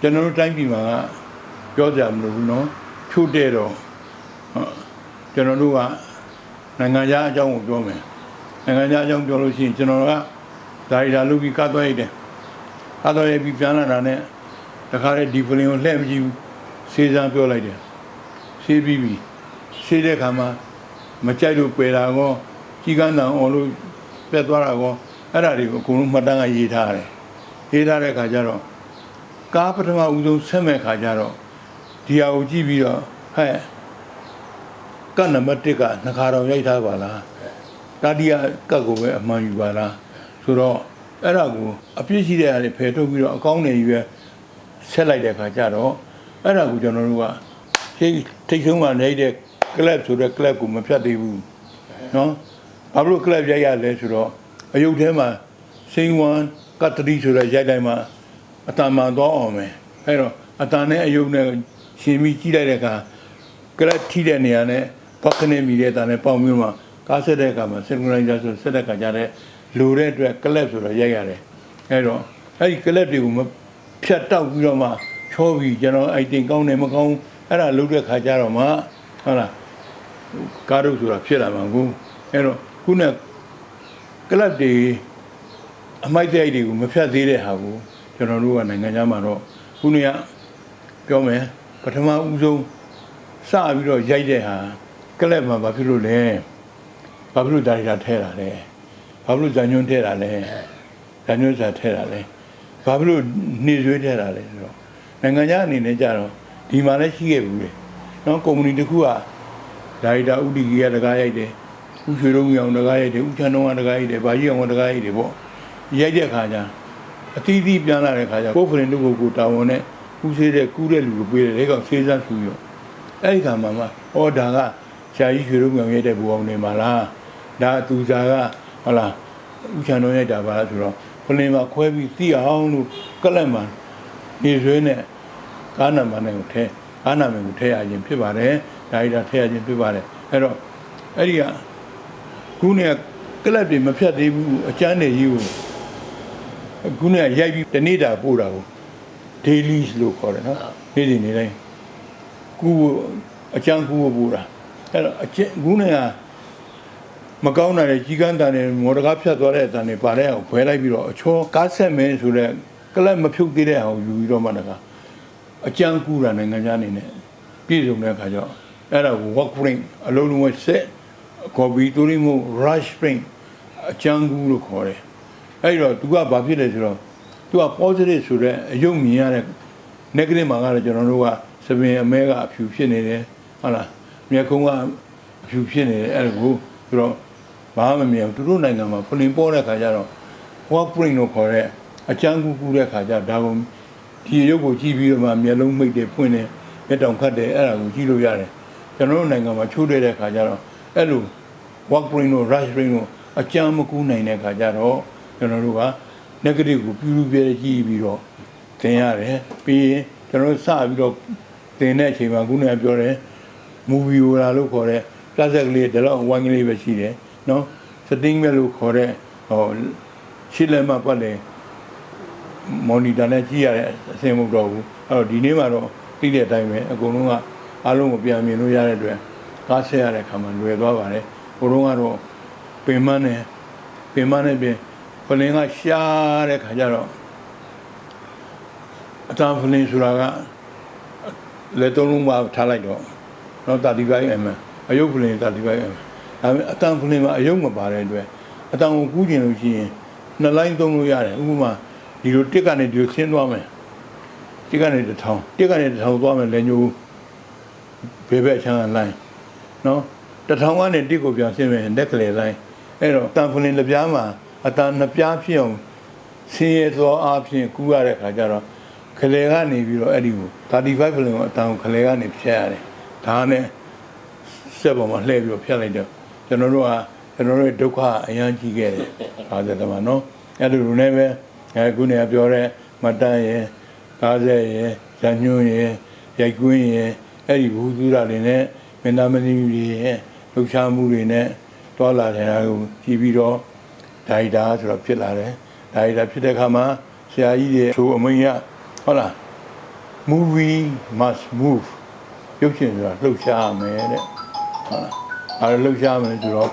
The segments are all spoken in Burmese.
ကျွန်တော်တို့တိုင်းပြည်မှာကပြောကြမလို့ဘူးနော်ချို့တဲ့တော့ဟုတ်ကျွန်တော်တို့ကနိုင်ငံခြားအကြောင်းကိုပြောမယ်နိုင်ငံခြားအကြောင်းပြောလို့ရှိရင်ကျွန်တော်ကဒါရီဒါလုပ်ပြီးကတ်သွားရတယ်ကတ်သွားရပြီးပြန်လာတာနဲ့တခါလေဒီဖလင်ကိုလှည့်မကြည့်ဘူးစေးစမ်းပြောလိုက်တယ်စေးပြီးပြီစေးတဲ့ခါမှာမကြိုက်လို့ပယ်တာကောကြီးကန်းတန်အောင်လို့ပြတ်သွားတာကောအဲ့ဒါတွေကိုအကုန်လုံးမှတ်တမ်းကရေးထားတယ်ရေးထားတဲ့ခါကျတော့ ကားပထမဦးဆုံးဆက်မဲ့ခါကျတော့ဒီဟာကိုကြည့်ပြီးတော့ဟဲ့ကနံပါတ်1ကနှခါတော်ရိုက်ထားပါလားတတိယကတ်ကိုပဲအမှန်ယူပါလားဆိုတော့အဲ့ဒါကိုအပြစ်ရှိတဲ့အားတွေဖယ်ထုတ်ပြီးတော့အကောင်းတွေကြီးပဲဆက်လိုက်တဲ့ခါကျတော့အဲ့ဒါကိုကျွန်တော်တို့ကထိတ်ထိတ်ဆုံးကနေတဲ့ club ဆိုတဲ့ club ကိုမဖြတ်သေးဘူးနော်ဘာလို့ club ရိုက်ရလဲဆိုတော့အယုတ်ထဲမှာစိန်ဝမ်ကတ်တရီဆိုတဲ့ရိုက်တိုင်းမှာ အတန်မှန်သွားအောင်မယ်အဲ့တော့အတန်နဲ့အယုံနဲ့ရှင်ပြီးကြီးလိုက်တဲ့အခါကရက်ထိတဲ့နေရာနဲ့ဘောက်ကနေမိတဲ့အတန်နဲ့ပေါင်မျိုးမှာကားဆက်တဲ့အခါမှာစင်ကရိုင်းဂျာဆိုဆက်တဲ့အခါကျတဲ့လိုတဲ့အတွက်ကလပ်ဆိုတော့ရိုက်ရတယ်အဲ့တော့အဲ့ဒီကလပ်တွေကိုမဖြတ်တောက်ပြီးတော့မှချောပြီးကျွန်တော်အဲ့တင်ကောင်းတယ်မကောင်းအဲ့ဒါလုပ်တဲ့ခါကျတော့မှဟုတ်လားကားတို့ဆိုတာဖြစ်လာမှာကူအဲ့တော့ခုနကလပ်တွေအမိုက်တဲ့တွေကိုမဖြတ်သေးတဲ့ဟာကို ကျွန်တော်တို့ကနိုင်ငံခြားမှာတော့ခုနေ့ကပြောမယ်ပထမဦးဆုံးစပြီးတော့ရိုက်တဲ့ဟာကလပ်မှာဘာဖြစ်လို့လဲဘာဖြစ်လို့ဒါရီတာထဲတာလဲဘာဖြစ်လို့ဇာညွန်းထဲတာလဲဇာညွန်းစာထဲတာလဲဘာဖြစ်လို့နေရွေးထဲတာလဲဆိုတော့နိုင်ငံခြားအနေနဲ့ကြတော့ဒီမှာလည်းရှိခဲ့ဘူးလေနော်ကုမ္ပဏီတစ်ခုကဒါရီတာဥတီကြီးကတကားရိုက်တယ်ဥရွှေလုံးကြီးအောင်တကားရိုက်တယ်ဥချမ်းတော့ကတကားရိုက်တယ်ဗာကြီးအောင်ကတကားရိုက်တယ်ပေါ့ရိုက်တဲ့အခါကျ အတီးတီးပြန်လာတဲ့ခါကျကိုယ်ဖရင်တို့ကိုကိုတာဝန်နဲ့ကူးဆေးတဲ့ကူးတဲ့လူကိုပေးတယ်လေကောင်ဆေးစမ်းဆူရောအဲ့ဒီခါမှာမှဩဒါကဆရာကြီးရွှေရုံမြောင်ရဲ့တဲ့ဘူအောင်နေမှာလားဒါသူစားကဟုတ်လားဥချန်တော်ရိုက်တာပါလားဆိုတော့ဖလင်မှာခွဲပြီးသိအောင်လို့ကလပ်မှာနေရွှေနဲ့ကားနံပါတ်နဲ့ကိုထဲကားနံပါတ်ကိုထဲရခြင်းဖြစ်ပါတယ်ဒါရီတာထဲရခြင်းဖြစ်ပါတယ်အဲ့တော့အဲ့ဒီကခုနေကလပ်တွေမဖြတ်သေးဘူးအကျန်းနေကြီးကို ခုနကရိုက်ပြီးတနေ့တာပို့တာကို daily လို့ခေါ်တယ်နော်နေ့စဉ်နေ့တိုင်းကူအချမ်းကူပို့တာအဲ့တော့အချင်းခုနကမကောင်းတာလေကြီးကန်းတန်နဲ့မော်တကားဖြတ်သွားတဲ့အတန်တွေပါတဲ့အောင်ခွဲလိုက်ပြီးတော့အချောကားဆက်မင်းဆိုတဲ့ကလပ်မဖြုတ်သေးတဲ့အောင်ယူပြီးတော့မှတကအချမ်းကူတာနိုင်ငံခြားအနေနဲ့ပြည်စုံတဲ့အခါကျတော့အဲ့ဒါကို work print အလုံးလုံးဆက် copy တူရီမို့ rush print အချမ်းကူလို့ခေါ်တယ် အဲ့တော့ तू ကဘာဖြစ်လဲဆိုတော့ तू က positive ဆိုတဲ့အယုံမြင်ရတဲ့ negative မှာကတော့ကျွန်တော်တို့ကစပင်အမဲကအဖြူဖြစ်နေတယ်ဟုတ်လားမျက်ခုံးကအဖြူဖြစ်နေတယ်အဲ့ဒါကိုဆိုတော့ဘာမှမမြင်ဘူးသူတို့နိုင်ငံမှာဖလင်ပေါ်တဲ့ခါကျတော့ work print လို့ခေါ်တဲ့အချမ်းကူကူတဲ့ခါကျဒါကိုဒီရုပ်ကိုကြည့်ပြီးတော့မှမျက်လုံးမိတ်တယ်ဖွင့်တယ်မျက်တောင်ခတ်တယ်အဲ့ဒါကိုကြည့်လို့ရတယ်ကျွန်တော်တို့နိုင်ငံမှာချိုးတဲ့ခါကျတော့အဲ့လို work print တို့ rush print တို့အကြမ်းမကူးနိုင်တဲ့ခါကျတော့ ကျွန်တော်တို့က negative ကိုပြူပြူပြဲကြည့်ပြီးတော့သင်ရတယ်ပြီးရင်ကျွန်တော်တို့စပြီးတော့သင်တဲ့အချိန်မှာခုနကပြောတယ် movie ဝလာလို့ခေါ်တဲ့ plastic ကလေးဒီလောက်ဝိုင်းကလေးပဲရှိတယ်နော် setting ပဲလို့ခေါ်တဲ့ဟောရှစ်လက်မှပတ်တယ် monitor နဲ့ကြည့်ရတဲ့အဆင်မတော့ဘူးအဲ့တော့ဒီနေ့မှာတော့သိတဲ့အတိုင်းပဲအကုန်လုံးကအားလုံးကိုပြန်မြင်လို့ရတဲ့အတွက်ကားဆက်ရတဲ့ခါမှာလွယ်သွားပါတယ်ဘုံတော့ကတော့ပင်မနဲ့ပင်မနဲ့ပြင် ဖလင်ကရှားတဲ့ခါကျတော့အတန်ဖလင်ဆိုတာကလက်သုံးလုံးပါထားလိုက်တော့တော့35 mm အယုတ်ဖလင်35 mm ဒါပေမဲ့အတန်ဖလင်မှာအယုတ်မပါတဲ့အတွက်အတန်ကိုကူးကျင်လို့ရှိရင်နှစ်လိုင်းသုံးလို့ရတယ်ဥပမာဒီလိုတစ်ကနေဒီလိုဆင်းသွားမယ်တစ်ကနေတစ်ထောင်တစ်ကနေတစ်ထောင်သွားမယ်လည်းညိုဘယ်ဘက်ချမ်းလိုင်းနော်တစ်ထောင်ကနေတစ်ကိုပြန်ဆင်းမယ်လက်ကလေးလိုင်းအဲ့တော့တန်ဖလင်လက်ပြားမှာ အတန်နှစ်ပြားဖြစ်အောင်ဆင်းရဲသောအားဖြင့်ကူးရတဲ့ခါကျတော့ခလေကနေပြီးတော့အဲ့ဒီကို35ဖလင်ကိုအတန်ကိုခလေကနေဖြတ်ရတယ်ဒါနဲ့စက်ပေါ်မှာလှည့်ပြီးတော့ဖြတ်လိုက်တော့ကျွန်တော်တို့ကကျွန်တော်တို့ဒုက္ခအရန်ကြီးခဲ့တယ်ဘာသာတမန်နော်အဲ့လိုလိုနဲ့ပဲအခုနေပြောတဲ့မတန်းရဲ့ကားဆက်ရဲ့ဇညွန်းရဲ့ရိုက်ကွင်းရဲ့အဲ့ဒီဘူးသူရတွေနဲ့မင်းသားမင်းသမီးတွေရဲ့လှူရှားမှုတွေနဲ့တွာလာတဲ့ဟာကိုကြည့်ပြီးတော့ ဒိုင်တာဆိုတော့ဖြစ်လာတယ်ဒိုင်တာဖြစ်တဲ့အခါမှာဆရာကြီးတွေသို့အမိန်ရဟုတ်လား movie must move ရုပ်ရှင်ဆိုတာလှုပ်ရှားရမယ်တဲ့ဟုတ်လားအဲဒါလှုပ်ရှားမယ်ဆိုတော့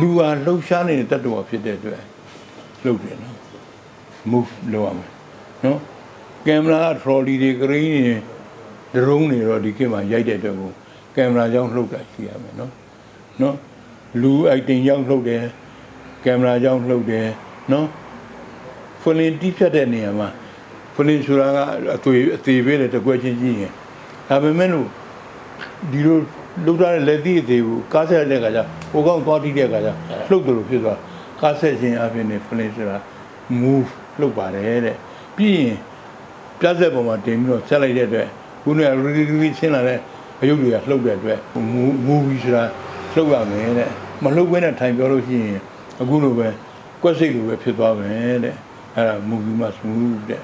လူဟာလှုပ်ရှားနေတဲ့တတ္တဝါဖြစ်တဲ့အတွက်လှုပ်တယ်နော် move လုပ်ရမယ်နော်ကင်မရာထရော်လီတွေဂရင်းတွေဒရုန်းတွေတော့ဒီခေတ်မှာရိုက်တဲ့အတွက်ကိုကင်မရာကြောင့်လှုပ်တာရှိရမယ်နော်နော်လူအိုက်တင်ကြောင့်လှုပ်တယ် ကင်မရာကြောင့်လှုပ်တယ်နော်ဖလင်တီးဖြတ်တဲ့နေရာမှာဖလင်ဆိုတာကအသွေးအသေးပေးတဲ့တကွက်ချင်းကြီးရင်ဒါပေမဲ့လို့ဒီလိုလှုပ်ထားတဲ့လက်သီးအသေးကိုကားဆက်တဲ့ခါကျဟိုကောင်သွားတီးတဲ့ခါကျလှုပ်တယ်လို့ဖြစ်သွားကားဆက်ခြင်းအပြင်နဲ့ဖလင်ဆိုတာ move လှုပ်ပါတယ်တဲ့ပြီးရင်ပြတ်ဆက်ပေါ်မှာတင်ပြီးတော့ဆက်လိုက်တဲ့အတွက်ခုနကရီရီရီဆင်းလာတဲ့အယုတ်တွေကလှုပ်တဲ့အတွက် movie ဆိုတာလှုပ်ရမယ်တဲ့မလှုပ်ဘဲနဲ့ထိုင်ပြောလို့ရှိရင် အခုလိုပဲကွက်စိတ်လိုပဲဖြစ်သွားမယ်တဲ့အဲ့ဒါ movie မှာ smooth တဲ့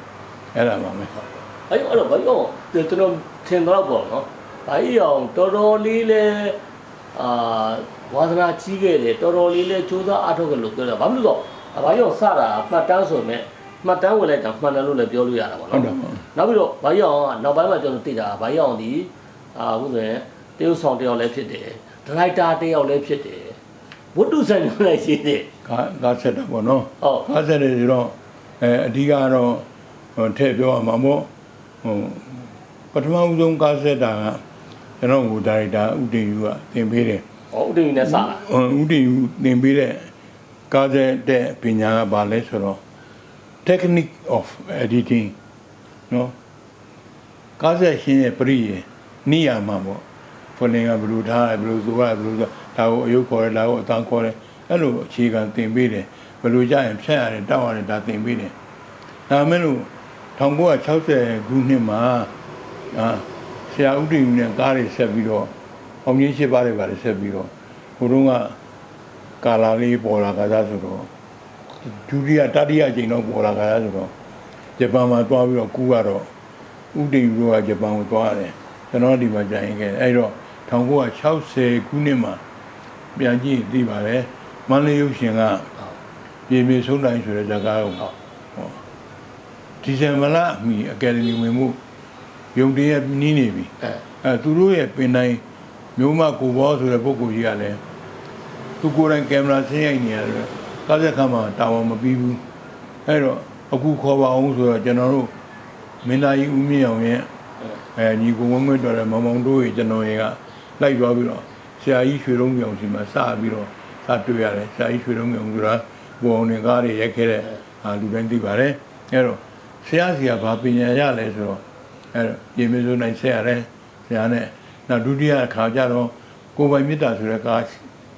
အဲ့ဒါပါမယ်အဲ့အဲ့တော့ဘာကြောင့်ကျွန်တော်ထင်တော့ပေါ့နော်ဘာကြီးအောင်တော်တော်လေးလဲအာဝါသနာကြီးခဲ့တယ်တော်တော်လေးလဲစူးစမ်းအားထုတ်ကြလို့ပြောတာဘာလို့လဲဆိုတော့ဘာကြောင့်စတာမှတ်တမ်းဆိုမဲ့မှတ်တမ်းဝင်လိုက်တာမှန်တယ်လို့လည်းပြောလို့ရတာပေါ့ဟုတ်နော်တယ်ပေါ့နောက်ပြီးတော့ဘာကြီးအောင်ကနောက်ပိုင်းမှာကျွန်တော်သိတာဘာကြီးအောင်ဒီအာဟုတ်ဆိုရင်တရုတ်ဆောင်တယောက်လည်းဖြစ်တယ်ဒရိုက်တာတယောက်လည်းဖြစ်တယ် ဝတ္ထုဆိုင်မျိုးလည်းရှိတယ်ကားကားဆက်တာပေါ့နော်ဟုတ်ကားဆက်တယ်ဆိုတော့အဲအဓိကတော့ဟိုထည့်ပြောရမှာမို့ဟိုပထမဦးဆုံးကားဆက်တာကကျွန်တော်ဟိုဒါရိုက်တာဥတည်ယူကသင်ပေးတယ်ဟောဥဒိနဲ့စတာဟိုဥတည်ယူသင်ပေးတဲ့ကားဆက်တဲ့ပညာကဘာလဲဆိုတော့ technique of editing နော်ကားဆက်ရှင်းရဲ့ပရိယေနိယာမပေါ့ ဖုန်းကဘယ်လိုထားဘယ်လိုဆိုရဘယ်လိုဆိုဒါကိုအယုတ်ခေါ်တယ်ဒါကိုအတန်းခေါ်တယ်အဲ့လိုအခြေခံသင်ပေးတယ်ဘယ်လိုကြရင်ဖြတ်ရတယ်တောက်ရတယ်ဒါသင်ပေးတယ်ဒါမဲ့လို့1960ခုနှစ်မှာအာဆရာဥတည်နဲ့ကားတွေဆက်ပြီးတော့အောင်ကြီးရှိပါတယ်ပါတယ်ဆက်ပြီးတော့ဟိုတုန်းကကာလာလေးပေါ်လာကြဆိုတော့ဒုတိယတတိယအချိန်တော့ပေါ်လာကြဆိုတော့ဂျပန်မှာတွားပြီးတော့ကူကတော့ဥတည်ယူကဂျပန်ကိုတွားရတယ်ကျွန်တော်ဒီမှာကြာရင်ခဲ့အဲ့တော့ 1960ခုနှစ်မှာပြန်ကြည့်သိပါတယ်မန္တလေးရုပ်ရှင်ကပြေပြေဆုံးတိုင်းဆိုတဲ့ဇာတ်ကားကိုဟောဒီဇင်ဘာလအမီအကယ်ဒမီဝင်မှုယုံတည်းရနီးနေပြီအဲအဲသူတို့ရဲ့ပင်တိုင်းမျိုးမကိုဘောဆိုတဲ့ပုဂ္ဂိုလ်ကြီးကလည်းသူကိုယ်တိုင်ကင်မရာဆင်းရိုက်နေရတယ်ကားစက်ခါမှာတာဝန်မပြီးဘူးအဲ့တော့အခုခေါ်ပါအောင်ဆိုတော့ကျွန်တော်တို့မင်းသားကြီးဦးမြင့်အောင်ရဲ့အဲညီကိုဝင်းဝင်းတော်တဲ့မောင်မောင်တို့ရဲ့ကျွန်တော်ရဲ့က လိုက်သွားပြီးတော့ဆရာကြီးရွှေလုံးမြောင်စီမှာစပြီးတော့စတွေ့ရတယ်ဆရာကြီးရွှေလုံးမြောင်ဆိုတာဘုံအောင်တွေကားတွေရိုက်ခဲ့တဲ့အာလူတိုင်းသိပါတယ်အဲ့တော့ဆရာစီကဘာပညာရလဲဆိုတော့အဲ့တော့ပြင်မစိုးနိုင်ဆက်ရတယ်ဆရာနဲ့နောက်ဒုတိယအခါကျတော့ကိုယ်ပိုင်မေတ္တာဆိုတဲ့ကား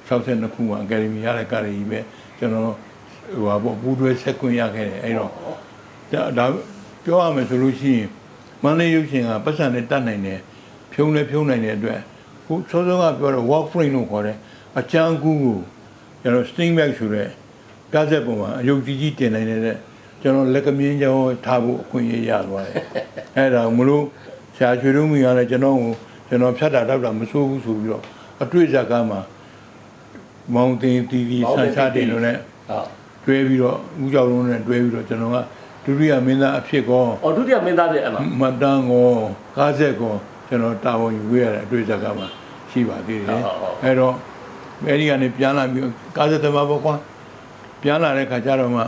62ခုမှာအကယ်ဒမီရတဲ့ကားတွေကြီးပဲကျွန်တော်ဟိုဟာပေါ့ပူးတွဲဆက်ခွင့်ရခဲ့တယ်အဲ့တော့ဒါဒါပြောရမယ်ဆိုလို့ရှိရင်မန္တလေးရုပ်ရှင်ကပတ်စံနဲ့တတ်နိုင်တယ်ဖြုံးလည်းဖြုံးနိုင်တဲ့အတွက် ခုစောစောကပြောတော့ walk frame လို့ခေါ်တယ်အချမ်းကူးကိုကျွန်တော် sting back ဆိုတဲ့ကားဆက်ပုံမှာအယုတ်ကြီးကြီးတင်နိုင်တဲ့ကျွန်တော်လက်ကမြင်းကြောင်းထားဖို့အခွင့်အရေးရသွားတယ်အဲ့ဒါမလို့ဆရာရွှေလုံးမီကလည်းကျွန်တော်ကိုကျွန်တော်ဖြတ်တာတောက်တာမဆိုးဘူးဆိုပြီးတော့အတွေ့အကြုံကမှမောင်တင်တီတီဆန်ချတင်လို့လည်းဟုတ်တွဲပြီးတော့ဦးကြောင်လုံးနဲ့တွဲပြီးတော့ကျွန်တော်ကဒုတိယမင်းသားအဖြစ်ကောအော်ဒုတိယမင်းသားပြအဲ့မှာမတ်တန်းကောကားဆက်ကောကျွန်တော်တာဝန်ယူခဲ့ရတဲ့အတွေ့အကြုံကမှ ရှိပါသေးတယ်အဲ့တော့အဲဒီကနေပြန်လာပြီးကားဆက်သမားပေါ့ကွာပြန်လာတဲ့ခါကျတော့မှ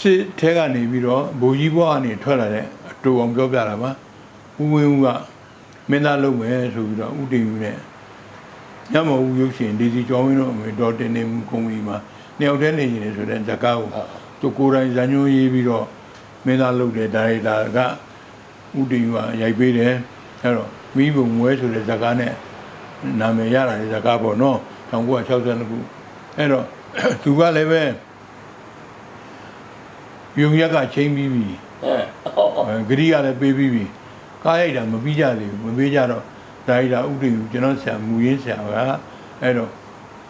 စစ်ထဲကနေပြီးတော့ဘူကြီးဘွားကနေထွက်လာတဲ့အတူအောင်ပြောပြတာပါဦးဝင်းဦးကမင်းသားလုပ်မယ်ဆိုပြီးတော့ဥတည်ယူနဲ့ညမဦးရုပ်ရှင်ဒီစီကျော်ဝင်းတို့အမေဒေါ်တင်နေမှုကုမ္ပဏီမှာနှစ်ယောက်တည်းနေနေတယ်ဆိုတဲ့ဇာတ်ကားကိုသူကိုယ်တိုင်ဇာညွှန်းရေးပြီးတော့မင်းသားလုပ်တဲ့ဒါရိုက်တာကဥတည်ယူကရိုက်ပေးတယ် အဲ့တော့မိဘမွဲဆိုတဲ့ဇာတ်ကားနဲ့နာမည်ရတာတဲ့ဇာတ်ကားပေါ့နော်1962ခုအဲ့တော့သူကလည်းပဲယုံရက်ကချိန်ပြီးပြီအဲဟုတ်အဲဂရိကလည်းပေးပြီးပြီကားရိုက်တာမပြီးကြသေးဘူးမပေးကြတော့ဒါရိုက်တာဥတည်ယူကျွန်တော်ဆရာမူရင်းဆရာကအဲ့တော့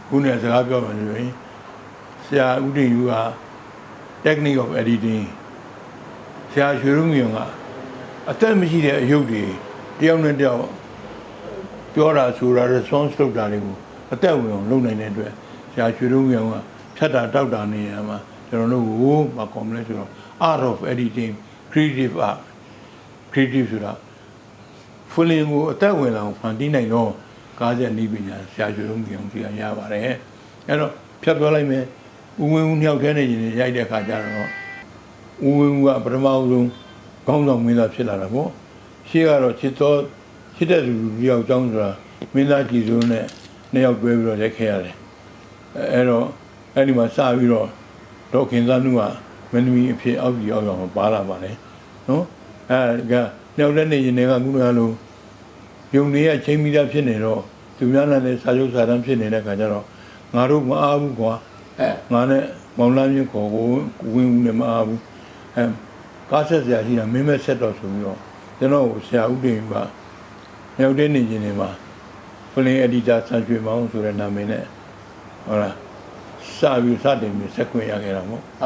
ခုနကစကားပြောမှဆိုရင်ဆရာဥတည်ယူက technique of editing ဆရာရွှေရုံမြုံကအသက်မရှိတဲ့အယုတ်တွေ တယောက်နဲ့တယောက်ပြောတာဆိုတာ response လုပ်တာတွေကိုအသက်ဝင်အောင်လုပ်နိုင်တဲ့အတွက်ဆရာရွှေရုံမြုံကဖြတ်တာတောက်တာနေရမှာကျွန်တော်တို့ကိုမကောမလဲဆိုတော့ art of editing creative art creative ဆိုတာဖူလင်ကိုအသက်ဝင်လာအောင်ဖန်တီးနိုင်တော့ကားချက်နီးပညာဆရာကျွေးလုံးကြအောင်ကြည့်ရပါတယ်အဲ့တော့ဖြတ်ပြောလိုက်မယ်ဦးဝင်းဦးနှစ်ယောက်တည်းနေရင်ရိုက်တဲ့ခါကျတော့ဦးဝင်းဦးကပထမဆုံးခေါင်းဆောင်မင်းသားဖြစ်လာတာပေါ့ ရှေ့ကတော့ချစ်တော်ချစ်တဲ့လူလူယောက်ကြောင်းဆိုတာမင်းသားကြည်စိုးနဲ့နှစ်ယောက်တွဲပြီးတော့ရိုက်ခဲ့ရတယ်အဲအဲ့တော့အဲ့ဒီမှာစပြီးတော့ဒေါခင်သားနုကမင်းသမီးအဖြစ်အောက်ကြီးအောက်ရောက်ပါလာပါလေနော်အဲကနှစ်ယောက်တည်းနေရင်လည်းကခုနကလိုယုံနေရချင်းမိသားဖြစ်နေတော့သူများနဲ့လည်းစာချုပ်စာတမ်းဖြစ်နေတဲ့ခါကျတော့ငါတို့မအားဘူးကွာအဲငါနဲ့မောင်လန်းမြင့်ခေါ်ကိုဝင်းဦးနဲ့မအားဘူးအဲကားဆက်ဆရာကြီးကမင်းမဲ့ဆက်တော့ဆိုပြီးတော့ ကျွန်တော်ကိုဆရာဦးတင်ကမြောက်တဲ့နေချင်းတွေမှာဖလင်းအဒီတာဆန်ရွှေမောင်ဆိုတဲ့နာမည်နဲ့ဟုတ်လားစပြီးစတင်ပြီးဆက်ခွင့်ရခဲ့တာပေါ့